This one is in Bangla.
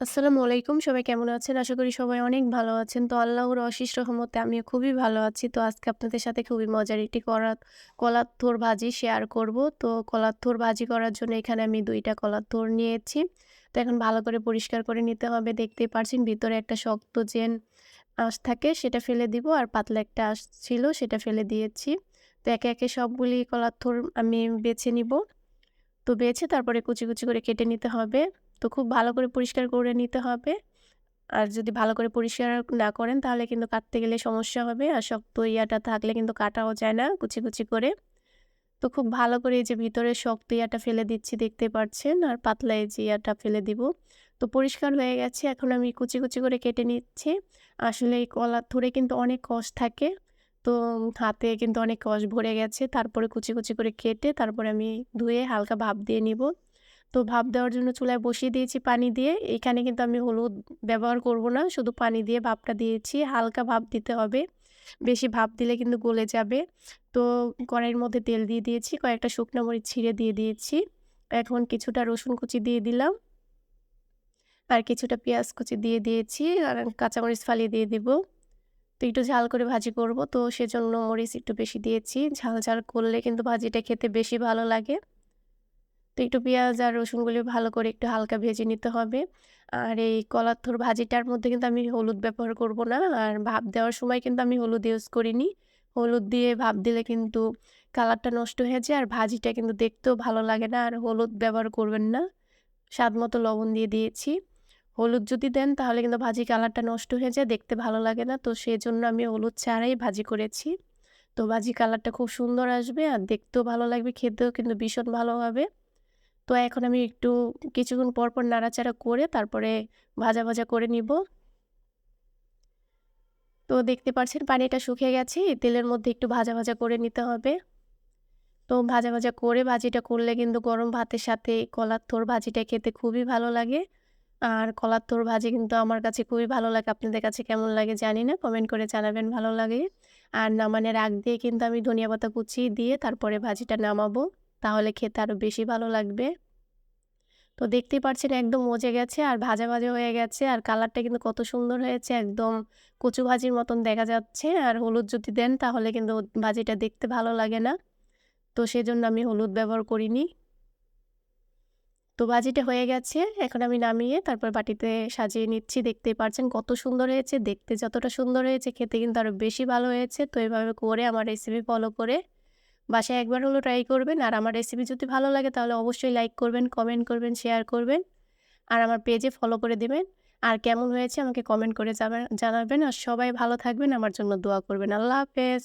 আসসালামু আলাইকুম। সবাই কেমন আছেন? আশা করি সবাই অনেক ভালো আছেন। তো আল্লাহর অশেষ রহমতে আমিও খুবই ভালো আছি। তো আজকে আপনাদের সাথে খুবই মজার একটি করা কলার থোর ভাজি শেয়ার করব। তো কলাথোর ভাজি করার জন্য এখানে আমি ২ টা কলার থোর নিয়েছি। তো এখন ভালো করে পরিষ্কার করে নিতে হবে। দেখতেই পারছেন ভিতরে একটা শক্ত জেন আঁশ থাকে সেটা ফেলে দিব। আর পাতলা একটা আঁশ ছিল সেটা ফেলে দিয়েছি। তো একে, একে সবগুলি কলার থোর আমি বেছে নিব। তো বেছে তারপরে কুচি, কুচি করে কেটে নিতে হবে। তো খুব ভালো করে পরিষ্কার করে নিতে হবে। আর যদি ভালো করে পরিষ্কার না করেন তাহলে কিন্তু কাটতে গেলে সমস্যা হবে। আর শক্ত ইয়াটা থাকলে কিন্তু কাটাও যায় না কুচি, কুচি করে। তো খুব ভালো করে এই যে ভিতরে শক্ত ইয়াটা ফেলে দিচ্ছি দেখতে পাচ্ছেন। আর পাতলা এই যে ইয়াটা ফেলে দিব। তো পরিষ্কার হয়ে গেছে। এখন আমি কুচি, কুচি করে কেটে নিচ্ছি। আসলে এই কলার থোড়ে কিন্তু অনেক কষ থাকে। তো হাতে কিন্তু অনেক কষ ভরে গেছে। তারপরে কুচি, কুচি করে কেটে তারপরে আমি ধুয়ে হালকা ভাপ দিয়ে নিব। তো ভাপ দেওয়ার জন্য চুলায় বসিয়ে দিয়েছি পানি দিয়ে। এখানে কিন্তু আমি হলুদ ব্যবহার করব না। শুধু পানি দিয়ে ভাপটা দিয়েছি। হালকা ভাপ দিতে হবে। বেশি ভাপ দিলে কিন্তু গলে যাবে। তো কড়াইয়ের মধ্যে তেল দিয়ে দিয়েছি। কয়েকটা শুকনো মরিচ ছিঁড়ে দিয়ে দিয়েছি। এখন কিছুটা রসুন কুচি দিয়ে দিলাম। আর কিছুটা পেঁয়াজ কুচি দিয়ে দিয়েছি। আর কাঁচামরিচ ফালিয়ে দিয়ে দিব। তো একটু ঝাল করে ভাজি করব। তো সেজন্য মরিচ একটু বেশি দিয়েছি। ঝাল, ঝাল করলে কিন্তু ভাজিটা খেতে বেশি ভালো লাগে। তো একটু পেঁয়াজ আর রসুনগুলি ভালো করে একটু হালকা ভেজে নিতে হবে। আর এই কলার থোর ভাজিটার মধ্যে কিন্তু আমি হলুদ ব্যবহার করব না। আর ভাপ দেওয়ার সময় কিন্তু আমি হলুদ ইউজ করিনি। হলুদ দিয়ে ভাপ দিলে কিন্তু কালারটা নষ্ট হয়ে যায় আর ভাজিটা কিন্তু দেখতেও ভালো লাগে না। আর হলুদ ব্যবহার করবেন না। স্বাদ মতো লবণ দিয়ে দিয়েছি। হলুদ যদি দেন তাহলে কিন্তু ভাজি কালারটা নষ্ট হয়ে যায়, দেখতে ভালো লাগে না। তো সেই জন্য আমি হলুদ ছাড়াই ভাজি করেছি। তো ভাজি কালারটা খুব সুন্দর আসবে আর দেখতেও ভালো লাগবে, খেতেও কিন্তু ভীষণ ভালো হবে। তো এখন আমি একটু কিছুক্ষণ পর, পর নাড়াচাড়া করে তারপরে ভাজা, ভাজা করে নিব। তো দেখতে পাচ্ছেন পানিটা শুকিয়ে গেছে। তেলের মধ্যে একটু ভাজা, ভাজা করে নিতে হবে। তো ভাজা, ভাজা করে ভাজিটা করলে কিন্তু গরম ভাতের সাথে কলার থোর ভাজিটা খেতে খুবই ভালো লাগে। আর কলার থোর ভাজি কিন্তু আমার কাছে খুবই ভালো লাগে। আপনাদের কাছে কেমন লাগে জানি না। কমেন্ট করে জানাবেন ভালো লাগে। আর নামানোর আগ দিয়ে কিন্তু আমি ধনিয়া পাতা কুচি দিয়ে তারপরে ভাজিটা নামাবো। তাহলে খেতে আরও বেশি ভালো লাগবে। তো দেখতেই পাচ্ছেন একদম মজে গেছে আর ভাজা, ভাজা হয়ে গেছে আর কালারটা কিন্তু কত সুন্দর হয়েছে। একদম কচু ভাজির মতন দেখা যাচ্ছে। আর হলুদ যদি দেন তাহলে কিন্তু ভাজিটা দেখতে ভালো লাগে না। তো সেজন্য আমি হলুদ ব্যবহার করিনি। তো ভাজিটা হয়ে গেছে। এখন আমি নামিয়ে তারপর বাটিতে সাজিয়ে নিচ্ছি। দেখতেই পারছেন কত সুন্দর হয়েছে। দেখতে যতটা সুন্দর হয়েছে খেতে কিন্তু আরও বেশি ভালো হয়েছে। তো এভাবে করে আমার রেসিপি ফলো করে বাসায় একবার হলো ট্রাই করবেন। আর আমার রেসিপি যদি ভালো লাগে তাহলে অবশ্যই লাইক করবেন, কমেন্ট করবেন, শেয়ার করবেন। আর আমার পেজে ফলো করে দেবেন আর কেমন হয়েছে আমাকে কমেন্ট করে জানাবেন। আর সবাই ভালো থাকবেন, আমার জন্য দোয়া করবেন। আল্লাহ হাফেজ।